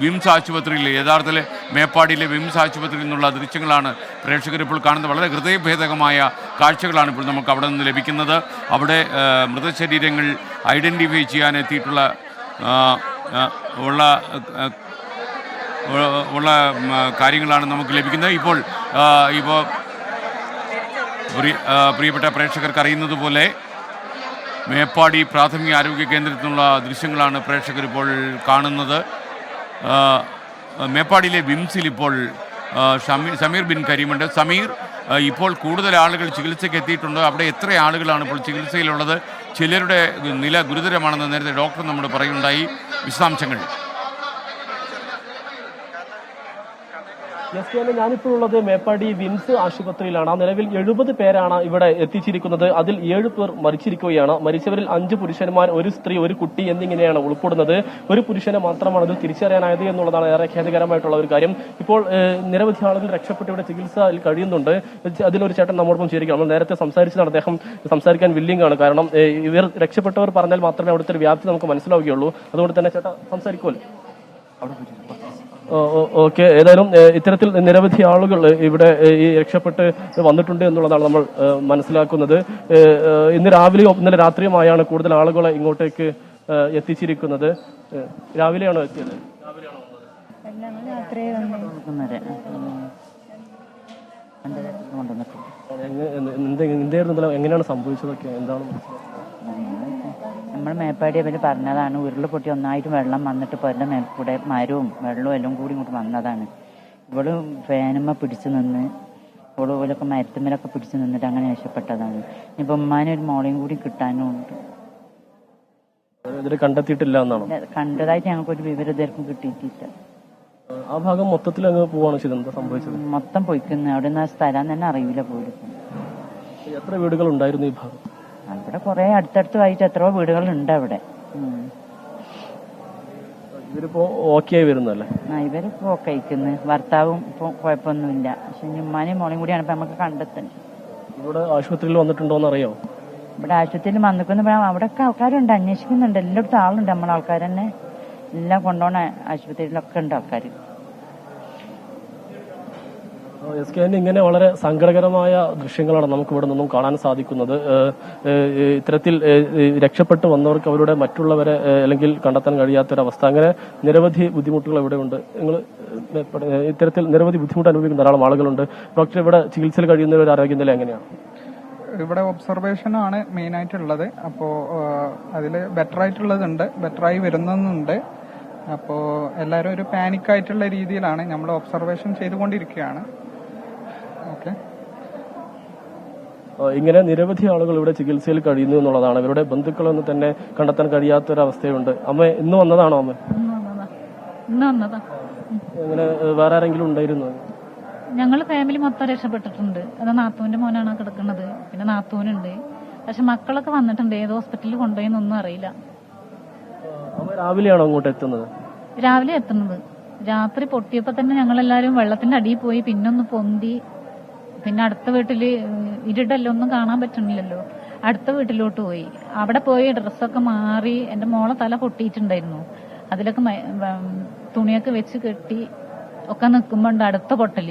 വിംസ് ആശുപത്രിയിൽ യഥാർത്ഥത്തിൽ മേപ്പാടിയിലെ വിംസ് ആശുപത്രിയിൽ നിന്നുള്ള ദൃശ്യങ്ങളാണ് പ്രേക്ഷകർ ഇപ്പോൾ കാണുന്നത്. വളരെ ഹൃദയഭേദകമായ കാഴ്ചകളാണ് ഇപ്പോൾ നമുക്ക് അവിടെ നിന്ന് ലഭിക്കുന്നത്. അവിടെ മൃതശരീരങ്ങൾ ഐഡന്റിഫൈ ചെയ്യാനെത്തിയിട്ടുള്ള ആ, ആ, ഉള്ള ഉള്ള- കാര്യങ്ങളാണ് നമുക്ക് ലഭിക്കുന്നത്. ഇപ്പോൾ ഇപ്പോൾ പ്രിയപ്പെട്ട പ്രേക്ഷകർക്ക് അറിയുന്നത് പോലെ മേപ്പാടി പ്രാഥമിക ആരോഗ്യ കേന്ദ്രത്തിനുള്ള ദൃശ്യങ്ങളാണ് പ്രേക്ഷകർ ഇപ്പോൾ കാണുന്നത്. മേപ്പാടിയിലെ വിംസിൽ ഇപ്പോൾ സമീർ ബിൻ കരീമുണ്ട്. സമീർ ഇപ്പോൾ കൂടുതൽ ആളുകൾ ചികിത്സയ്ക്ക് എത്തിയിട്ടുണ്ട്. അവിടെ എത്ര ആളുകളാണ് ഇപ്പോൾ ചികിത്സയിലുള്ളത്? ചിലരുടെ നില ഗുരുതരമാണെന്ന് നേരത്തെ ഡോക്ടർ നമ്മോട് പറയുന്നുണ്ടായി വിശദാംശങ്ങൾ. കെ ഞാനിപ്പോൾ ഉള്ളത് മേപ്പാടി വിംസ് ആശുപത്രിയിലാണ്. നിലവിൽ എഴുപത് പേരാണ് ഇവിടെ എത്തിച്ചിരിക്കുന്നത്. അതിൽ ഏഴ് പേർ മരിച്ചിരിക്കുകയാണ്. മരിച്ചവരിൽ അഞ്ച് പുരുഷന്മാർ ഒരു സ്ത്രീ ഒരു കുട്ടി എന്നിങ്ങനെയാണ് ഉൾപ്പെടുന്നത്. ഒരു പുരുഷനെ മാത്രമാണ് ഇതിൽ തിരിച്ചറിയാനായത് എന്നുള്ളതാണ് ഏറെ ഖേദകരമായിട്ടുള്ള ഒരു കാര്യം. ഇപ്പോൾ നിരവധി ആളുകൾ രക്ഷപ്പെട്ട് ഇവിടെ ചികിത്സയിൽ കഴിയുന്നുണ്ട്. അതിലൊരു ചേട്ടൻ നമ്മോടൊപ്പം ചേരിക്കണം നമ്മൾ നേരത്തെ സംസാരിച്ചതാണ് അദ്ദേഹം സംസാരിക്കാൻ വില്ലിംഗ് ആണ് കാരണം ഇവർ രക്ഷപ്പെട്ടവർ പറഞ്ഞാൽ മാത്രമേ അവിടുത്തെ വ്യാപ്തി നമുക്ക് മനസ്സിലാവുകയുള്ളൂ. അതുകൊണ്ട് തന്നെ ചേട്ടാ സംസാരിക്കുമല്ലോ. ഓക്കെ ഏതായാലും ഇത്തരത്തിൽ നിരവധി ആളുകൾ ഇവിടെ ഈ രക്ഷപ്പെട്ട് വന്നിട്ടുണ്ട് എന്നുള്ളതാണ് നമ്മൾ മനസ്സിലാക്കുന്നത് ഇന്ന് രാവിലെയോ ഇന്നലെ രാത്രിയുമായാണ് കൂടുതൽ ആളുകളെ ഇങ്ങോട്ടേക്ക് എത്തിച്ചിരിക്കുന്നത് രാവിലെയാണോ എത്തിയത് എന്തായിരുന്നു എങ്ങനെയാണ് സംഭവിച്ചതൊക്കെ എന്താണ് മനസ്സിലായത് നമ്മൾ മേപ്പാടി അവർ പറഞ്ഞതാണ് ഉരുൾ പൊട്ടി ഒന്നായിട്ട് വെള്ളം വന്നിട്ട് പൊരന്റെ മേൽക്കൂടെ മരവും വെള്ളവും എല്ലാം കൂടി ഇങ്ങോട്ട് വന്നതാണ്. ഇവൾ ഫാനമ്മ പിടിച്ചു നിന്ന് ഇവൾ ഇവലൊക്കെ മരത്തുമ്മലൊക്കെ പിടിച്ചു നിന്നിട്ട് അങ്ങനെ രക്ഷപ്പെട്ടതാണ്. ഇനിയിപ്പോൾ ഉമ്മാനെ ഒരു മോളെയും കൂടി കിട്ടാനും ഉണ്ട് കണ്ടെത്തിയിട്ടില്ല എന്നാണോ? കണ്ടതായിട്ട് ഞങ്ങൾക്ക് ഒരു വിവരം ഇതായിരിക്കും കിട്ടിയിട്ടില്ല. ആ ഭാഗം മൊത്തത്തിൽ അങ്ങ് പോവാണ് ചെയ്തത് സംഭവിച്ചത്? മൊത്തം പോയിക്കുന്നു. അവിടെ നിന്ന് ആ സ്ഥലം തന്നെ അറിയില്ല പോലും. എത്ര വീടുകൾ ഉണ്ടായിരുന്നു ഈ ഭാഗം? അവിടെ കുറെ അടുത്തടുത്തായിട്ട് എത്രയോ വീടുകളുണ്ട് അവിടെ. ഇവരിപ്പോ ഓക്കെ ആയി വരുന്നല്ലേ ആ ഇവരിപ്പോ കഴിക്കുന്നു ഭർത്താവും ഇപ്പൊ കുഴപ്പമൊന്നുമില്ല. പക്ഷെ ഉമ്മാനും ഉമ്മാനെയും മോളെയും കൂടിയാണ് ഇപ്പൊ നമുക്ക് കണ്ടെത്തുന്നത്. ഇവിടെ ആശുപത്രിയിൽ വന്നിക്കുന്ന അവിടെ ഒക്കെ ഇവിടെ ആശുപത്രിയിൽ വന്നിക്കുന്ന. അവിടെയൊക്കെ ആൾക്കാരുണ്ട് അന്വേഷിക്കുന്നുണ്ട്. എല്ലായിടത്തും ആളുണ്ട് നമ്മളെ ആൾക്കാർ തന്നെ എല്ലാം കൊണ്ടുപോണ ആശുപത്രിയിലൊക്കെ ഉണ്ട് ആൾക്കാർ എസ് കെ ഇങ്ങനെ വളരെ സങ്കടകരമായ ദൃശ്യങ്ങളാണ് നമുക്ക് ഇവിടെ നിന്നും കാണാൻ സാധിക്കുന്നത്. ഇത്തരത്തിൽ രക്ഷപ്പെട്ടു വന്നവർക്ക് അവരുടെ മറ്റുള്ളവരെ അല്ലെങ്കിൽ കണ്ടെത്താൻ കഴിയാത്തൊരവസ്ഥ. അങ്ങനെ നിരവധി ബുദ്ധിമുട്ടുകൾ ഇവിടെ ഉണ്ട് നിങ്ങൾ ഇത്തരത്തിൽ നിരവധി ബുദ്ധിമുട്ട് അനുഭവിക്കുന്ന ധാരാളം ആളുകളുണ്ട്. ഡോക്ടർ ഇവിടെ ചികിത്സയിൽ കഴിയുന്ന ഒരു ആരോഗ്യ നില എങ്ങനെയാണ്? ഇവിടെ ഒബ്സർവേഷൻ ആണ് മെയിൻ ആയിട്ടുള്ളത്. അപ്പോ അതിൽ ബെറ്റർ ആയിട്ടുള്ളതുണ്ട്. ബെറ്റർ ആയി വരുന്നുണ്ട് അപ്പോൾ എല്ലാവരും ഒരു പാനിക് ആയിട്ടുള്ള രീതിയിലാണ്. നമ്മൾ ഒബ്സർവേഷൻ ചെയ്തുകൊണ്ടിരിക്കുകയാണ്. ഇങ്ങനെ നിരവധി ആളുകൾ ഇവിടെ ചികിത്സയിൽ കഴിയുന്നു എന്നുള്ളതാണ്. ഇവരുടെ ബന്ധുക്കളൊന്നും തന്നെ കണ്ടെത്താൻ കഴിയാത്തൊരവസ്ഥയുണ്ട്. അമ്മ ഇന്ന് വന്നതാണോ അമ്മ? അങ്ങനെ വേറെ ആരെങ്കിലും ഉണ്ടായിരുന്നു? ഞങ്ങൾ ഫാമിലി മൊത്തം രക്ഷപ്പെട്ടിട്ടുണ്ട്. അത് നാത്തൂന്റെ മോനാണ് കിടക്കുന്നത്. പിന്നെ നാത്തൂനുണ്ട്. പക്ഷെ മക്കളൊക്കെ വന്നിട്ടുണ്ട്. ഏത് ഹോസ്പിറ്റലിൽ കൊണ്ടുപോയെന്നൊന്നും അറിയില്ല. രാവിലെയാണോ അങ്ങോട്ട് എത്തുന്നത്? രാവിലെ എത്തുന്നത്. രാത്രി പൊട്ടിയപ്പോ തന്നെ ഞങ്ങൾ എല്ലാരും വെള്ളത്തിന്റെ അടിയിൽ പോയി. പിന്നൊന്ന് പൊന്തി പിന്നെ അടുത്ത വീട്ടിൽ ഇരുടല്ലോ ഒന്നും കാണാൻ പറ്റുന്നില്ലല്ലോ. അടുത്ത വീട്ടിലോട്ട് പോയി. അവിടെ പോയി ഡ്രസ്സൊക്കെ മാറി എന്റെ മോളെ തല പൊട്ടിയിട്ടുണ്ടായിരുന്നു. അതിലൊക്കെ തുണിയൊക്കെ വെച്ച് കെട്ടി ഒക്കെ നിൽക്കുമ്പോണ്ട് അടുത്ത പൊട്ടൽ.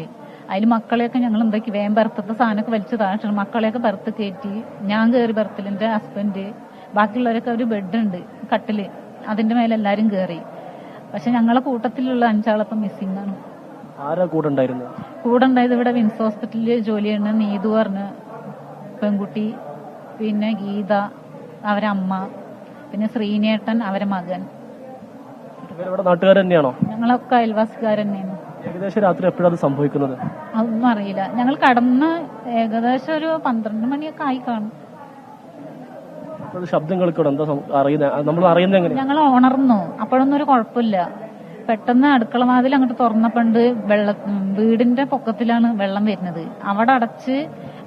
അതിൽ മക്കളെയൊക്കെ ഞങ്ങൾ എന്തൊക്കെ വേം പെറുത്തത്തെ സാധനമൊക്കെ വലിച്ചു താഴ്ച മക്കളെയൊക്കെ ബർത്ത് കയറ്റി. ഞാൻ കയറി ബർത്തിൽ എന്റെ ഹസ്ബൻഡ്. ബാക്കിയുള്ളവരൊക്കെ ഒരു ബെഡുണ്ട് കട്ടിൽ. അതിന്റെ മേലെ എല്ലാരും കയറി പക്ഷെ ഞങ്ങളെ കൂട്ടത്തിലുള്ള അഞ്ചാളപ്പം മിസ്സിംഗ് ആണ് ആരാ കൂടെ ഉണ്ടായിരുന്നത്? കൂടെ ഉണ്ടായത് ഇവിടെ വിൻസ് ഹോസ്പിറ്റലിൽ ജോലി ചെയ്യുന്ന നീതു പറഞ്ഞ പെൺകുട്ടി പിന്നെ ഗീത അവരമ്മ പിന്നെ ശ്രീനേട്ടൻ അവരെ മകൻ. നാട്ടുകാർ തന്നെയാണോ? ഞങ്ങളൊക്കെ അയൽവാസിക്കാർ തന്നെയാണ്. ഏകദേശം രാത്രി എപ്പോഴാണ് സംഭവിക്കുന്നത്? അതൊന്നും അറിയില്ല. ഞങ്ങൾ കടന്ന് ഏകദേശം ഒരു പന്ത്രണ്ട് മണിയൊക്കെ ആയി കാണും. ശബ്ദം കേൾക്കണം എന്താ അറിയുന്ന അറിയുന്നത് നമ്മൾ അറിയുന്നത് ഞങ്ങൾ ഉണർന്നു. അപ്പോഴൊന്നും ഒരു കുഴപ്പമില്ല. പെട്ടെന്ന് അടുക്കള വാതിൽ അങ്ങോട്ട് തുറന്നപ്പണ്ട് വെള്ള വീടിന്റെ പൊക്കത്തിലാണ് വെള്ളം വരുന്നത്. അവിടെ അടച്ച്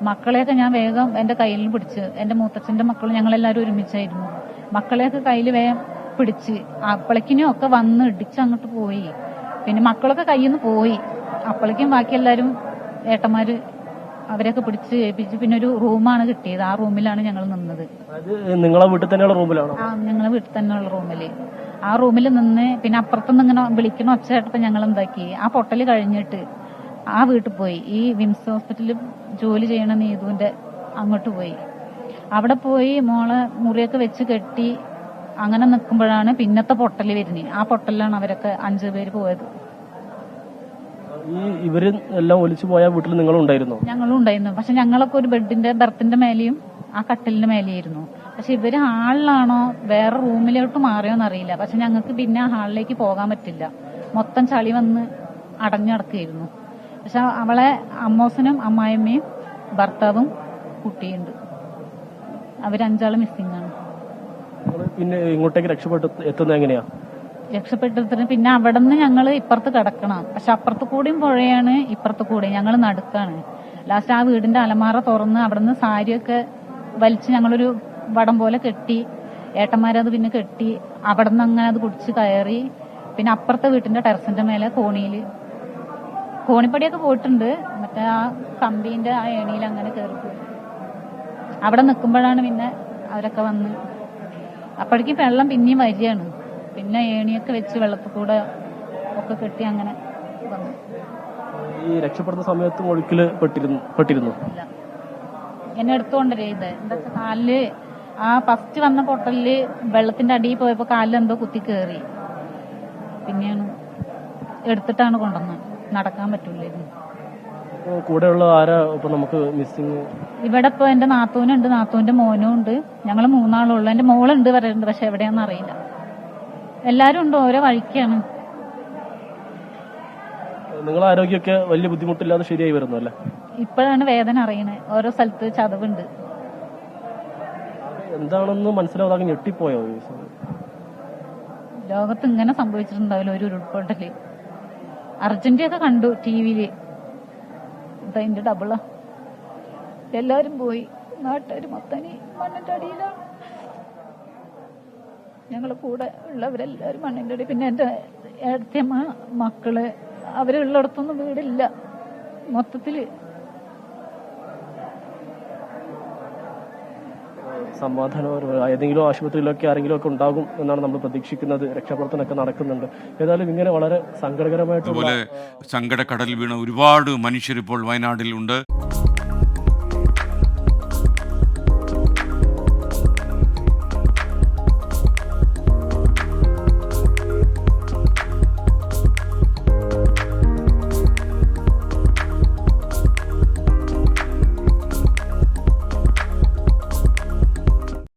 മക്കളെയൊക്കെ ഞാൻ വേഗം എന്റെ കയ്യിൽ പിടിച്ച് എന്റെ മൂത്തച്ഛന്റെ മക്കൾ ഞങ്ങളെല്ലാവരും ഒരുമിച്ചായിരുന്നു. മക്കളെയൊക്കെ കയ്യിൽ വേഗം പിടിച്ച് അപ്പളക്കിനും ഒക്കെ വന്ന് ഇടിച്ച് അങ്ങോട്ട് പോയി. പിന്നെ മക്കളൊക്കെ കയ്യിൽ നിന്ന് പോയി. അപ്പളക്കും ബാക്കി എല്ലാവരും ഏട്ടന്മാര് അവരെയൊക്കെ പിടിച്ച് ഏൽപ്പിച്ച് പിന്നെ ഒരു റൂമാണ് കിട്ടിയത്. ആ റൂമിലാണ് ഞങ്ങൾ നിന്നത്. നിങ്ങളെ വീട്ടിൽ തന്നെയുള്ള റൂമിലാണോ? ആ ഞങ്ങളെ വീട്ടിൽ തന്നെയുള്ള റൂമിൽ. ആ റൂമിൽ നിന്ന് പിന്നെ അപ്പുറത്തുനിന്ന് ഇങ്ങനെ വിളിക്കണ ഒച്ച കേട്ടപ്പോൾ ഞങ്ങൾ എന്താക്കി? ആ പൊട്ടൽ കഴിഞ്ഞിട്ട് ആ വീട്ടിൽ പോയി. ഈ വിംസ് ഹോസ്പിറ്റലിൽ ജോലി ചെയ്യണ നീതുവിന്റെ അങ്ങോട്ട് പോയി. അവിടെ പോയി മോളെ മുറിയൊക്കെ വെച്ച് കെട്ടി അങ്ങനെ നിൽക്കുമ്പോഴാണ് പിന്നത്തെ പൊട്ടൽ വരുന്നത്. ആ പൊട്ടലിലാണ് അവരൊക്കെ അഞ്ചു പേര് പോയത്. ഈ ഇവർ എല്ലാം ഒലിച്ചു പോയ വീട്ടിൽ നിങ്ങളും ഉണ്ടായിരുന്നോ? ഞങ്ങളും ഉണ്ടായിരുന്നു. പക്ഷെ ഞങ്ങളൊക്കെ ഒരു ബെഡിന്റെ ബെർത്തിന്റെ മേലെയും ആ കട്ടിലിന് മേലെയായിരുന്നു. പക്ഷെ ഇവർ ഹാളിലാണോ വേറെ റൂമിലോട്ട് മാറിയോന്ന് അറിയില്ല. പക്ഷെ ഞങ്ങൾക്ക് പിന്നെ ആ ഹാളിലേക്ക് പോകാൻ പറ്റില്ല. മൊത്തം ചളി വന്ന് അടഞ്ഞടക്കുകയായിരുന്നു പക്ഷെ അവളെ അമ്മോസനും അമ്മായിമ്മയും ഭർത്താവും കുട്ടിയുണ്ട് അവരഞ്ചാൾ മിസ്സിംഗ് ആണ്. പിന്നെ ഇങ്ങോട്ടേക്ക് രക്ഷപ്പെട്ടു എത്തുന്നത് എങ്ങനെയാ? രക്ഷപ്പെട്ടതിന് പിന്നെ അവിടെ നിന്ന് ഞങ്ങൾ ഇപ്പുറത്ത് കിടക്കണം. പക്ഷെ അപ്പുറത്ത് കൂടിയും പുഴയാണ് ഇപ്പുറത്ത് കൂടിയും. ഞങ്ങൾ നടുക്കാണ്. ലാസ്റ്റ് ആ വീടിന്റെ അലമാറ തുറന്ന് അവിടെ നിന്ന് സാരിയൊക്കെ വലിച്ച് ഞങ്ങളൊരു വടം പോലെ കെട്ടി ഏട്ടന്മാരത് പിന്നെ കെട്ടി അവിടെ നിന്ന് അങ്ങനെ അത് കുടിച്ച് കയറി പിന്നെ അപ്പുറത്തെ വീട്ടിന്റെ ടെറസിന്റെ മേലെ കോണിയിൽ കോണിപ്പടിയൊക്കെ പോയിട്ടുണ്ട്. മറ്റേ ആ കമ്പീന്റെ ആ ഏണിയിൽ അങ്ങനെ കയറി പോയി. അവിടെ നിൽക്കുമ്പോഴാണ് പിന്നെ അവരൊക്കെ വന്ന്. അപ്പോഴേക്കും വെള്ളം പിന്നെയും വരികയാണ്. പിന്നെ ഏണിയൊക്കെ വെച്ച് വെള്ളത്തിൽ കൂടെ ഒക്കെ കെട്ടി അങ്ങനെ വന്നു. ഈ രക്ഷപ്പെടുന്ന സമയത്തും ഒഴുക്കിൽ പെട്ടിരുന്നു പെട്ടിരുന്നു. ഇല്ല എന്നെ എടുത്തുകൊണ്ടരേ ഇത്? എന്താ വെച്ചാൽ കാലിൽ? ആ ഫസ്റ്റ് വന്ന പൊട്ടലിൽ വെള്ളത്തിന്റെ അടിയിൽ പോയപ്പോ കാലിൽ എന്തോ കുത്തി കയറി പിന്നെയാണ് എടുത്തിട്ടാണ് കൊണ്ടുവന്നത്. നടക്കാൻ പറ്റൂലായിരുന്നു കൂടെയുള്ള ആരാ ഇപ്പൊ നമുക്ക് മിസ്സിങ് ഇവിടെ ഇപ്പൊ എന്റെ നാത്തൂനുണ്ട് നാത്തൂന്റെ മോനും ഉണ്ട്. ഞങ്ങൾ മൂന്നാളുള്ളൂ. എന്റെ മോളുണ്ട് പറയുന്നുണ്ട് പക്ഷെ എവിടെയാന്ന് അറിയില്ല. എല്ലാരും ഉണ്ട് ഓരോ വഴിക്കാണ്. നിങ്ങളെ ആരോഗ്യമൊക്കെ വലിയ ബുദ്ധിമുട്ടില്ലാതെ ശരിയായി വരുന്നു അല്ലേ? ഇപ്പോഴാണ് വേദന അറിയണേ. ഓരോ സ്ഥലത്ത് ചതവുണ്ട്. എന്താണെന്ന് മനസ്സിലാവാതെ ഞെട്ടിപ്പോയോ? ലോകത്ത് ഇങ്ങനെ സംഭവിച്ചിട്ടുണ്ടാവില്ല ഒരു ഉരുൾപൊട്ടൽ. അർജന്റീനയൊക്കെ കണ്ടു ടി വിയിൽ. ഇതതിന്റെ ഡബിളാ എല്ലാരും പോയി. നാട്ടുകാർ മൊത്തം മണ്ണിന്റെ അടിയിലാണ്. ഞങ്ങളെ കൂടെ ഉള്ളവരെല്ലാരും മണ്ണിന്റെ അടി പിന്നെ എന്റെ ഏടത്തിയമ്മ മക്കൾ അവരുള്ളിടത്തൊന്നും വീടില്ല. മൊത്തത്തിൽ. സമാധാനപരമായ ഏതെങ്കിലും ആശുപത്രിയിലൊക്കെ ആരെങ്കിലും ഒക്കെ ഉണ്ടാകും എന്നാണ് നമ്മൾ പ്രതീക്ഷിക്കുന്നത്. രക്ഷാപ്രവർത്തനമൊക്കെ നടക്കുന്നുണ്ട്. ഏതായാലും ഇങ്ങനെ വളരെ സങ്കടകരമായിട്ടുള്ള സങ്കടക്കടൽ വീണ ഒരുപാട് മനുഷ്യർ ഇപ്പോൾ വയനാട്ടിൽ ഉണ്ട്